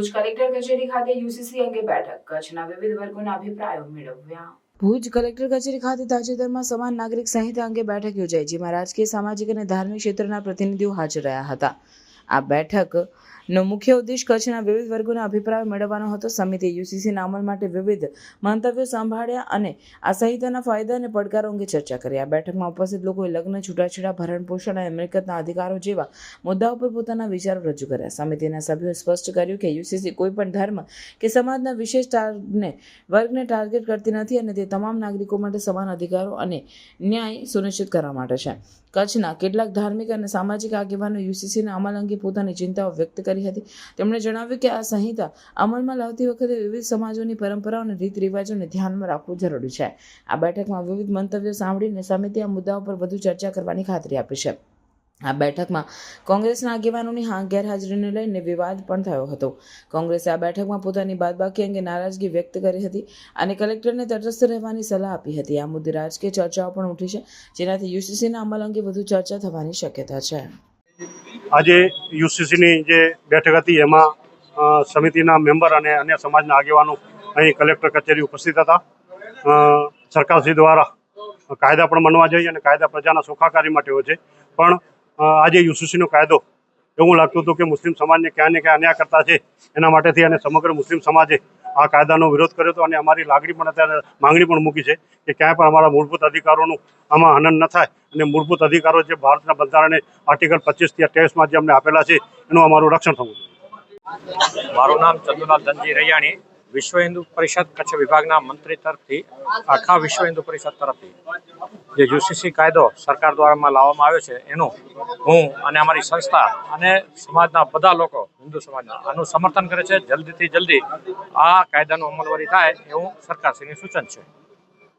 Bhuj collector કચેરી ખાતે UCC અંગે બેઠક. કચ્છના વિવિધ વર્ગોના અભિપ્રાયો મેળવ્યા. ભુજ કલેક્ટર કચેરી ખાતે તાજેતરમાં સમાન નાગરિક સંહિતા અંગે બેઠક યોજાઈ, જેમાં રાજકીય, સામાજિક અને ધાર્મિક ક્ષેત્રના પ્રતિનિધિઓ હાજર રહ્યા હતા. આ બેઠકનો મુખ્ય ઉદ્દેશ કચ્છના વિવિધ વર્ગોના અભિપ્રાય મેળવવાનો હતો. સમિતિ યુસીસીના અમલ માટે વિવિધ મંતવ્યો સાંભળ્યા અને આ સંહિતાના ફાયદા અને પડકારો અંગે ચર્ચા કરી. આ બેઠકમાં ઉપસ્થિત લોકોએ લગ્ન, છૂટાછેડા, ભરણ પોષણ અને મિલકતના અધિકારો જેવા મુદ્દાઓ પર પોતાના વિચારો રજૂ કર્યા. સમિતિના સભ્યોએ સ્પષ્ટ કર્યું કે યુસીસી કોઈ પણ ધર્મ કે સમાજના વિશેષ ટાર્ગને વર્ગને ટાર્ગેટ કરતી નથી અને તે તમામ નાગરિકો માટે સમાન અધિકારો અને ન્યાય સુનિશ્ચિત કરવા માટે છે. કચ્છના કેટલાક ધાર્મિક અને સામાજિક આગેવાનો યુસીસીના અમલ અંગે પોતાની ચિંતાઓ વ્યક્ત કરી હતી. તેમણે જણાવ્યું કે આ સંહિતા અમલમાં લાવતી વખતે વિવિધ સમાજોની પરંપરાઓ રીત રિવાજોને ધ્યાનમાં રાખવું જરૂરી છે. આ બેઠકમાં વિવિધ મંતવ્યો સાંભળીને સમિતિ આ મુદ્દાઓ પર વધુ ચર્ચા કરવાની ખાતરી આપી છે. આ બેઠકમાં કોંગ્રેસના આગેવાનોની હા, ગેરહાજરીને લઈને વિવાદ પણ થયો હતો. કોંગ્રેસે આ બેઠકમાં પોતાની બાદબાકી અંગે નારાજગી વ્યક્ત કરી હતી અને કલેક્ટરને તટસ્થ રહેવાની સલાહ આપી હતી. આ મુદ્દે રાજકીય ચર્ચાઓ પણ ઉઠી છે, જેનાથી યુસીસીના અમલ અંગે વધુ ચર્ચા થવાની શક્યતા છે. આજે યુસીસીની જે બેઠક હતી, એમાં સમિતિના મેમ્બર અને અન્ય સમાજના આગેવાનો અહીં કલેક્ટર કચેરી ઉપસ્થિત હતા. સરકારશ્રી દ્વારા કાયદા પણ માનવા જોઈએ અને કાયદા પ્રજાના સુખાકારી માટે હોય છે. પણ આજે યુસીસીનો કાયદો એવું લાગતું હતું કે મુસ્લિમ સમાજને ક્યાં ને ક્યાં અન્યાય કરતા છે એના માટેથી અને સમગ્ર મુસ્લિમ સમાજે આ કાયદાનો વિરોધ કર્યો હતો અને અમારી લાગણી પણ અત્યારે માંગણી પણ મૂકી છે કે ક્યાંય પણ અમારા મૂળભૂત અધિકારોનું આમાં હનન ન થાય અને મૂળભૂત અધિકારો જે ભારતના બંધારણે આર્ટિકલ પચીસથી અઠ્યાવીસમાં જે અમને આપેલા છે એનું અમારું રક્ષણ થવું જોઈએ. મારું નામ ચંદુલાલ ધનજી રૈયાણી. વિશ્વ હિન્દુ પરિષદ કચ્છ વિભાગના મંત્રી તરફથી, આખા વિશ્વ હિન્દુ પરિષદ તરફથી જે યુસીસી કાયદો સરકાર દ્વારામાં લાવવામાં આવ્યો છે, એનું હું અને અમારી સંસ્થા અને સમાજના બધા લોકો, હિન્દુ સમાજના, આનું સમર્થન કરે છે. જલ્દીથી જલ્દી આ કાયદાનું અમલવારી થાય એવું સરકારશ્રીનું સૂચન છે.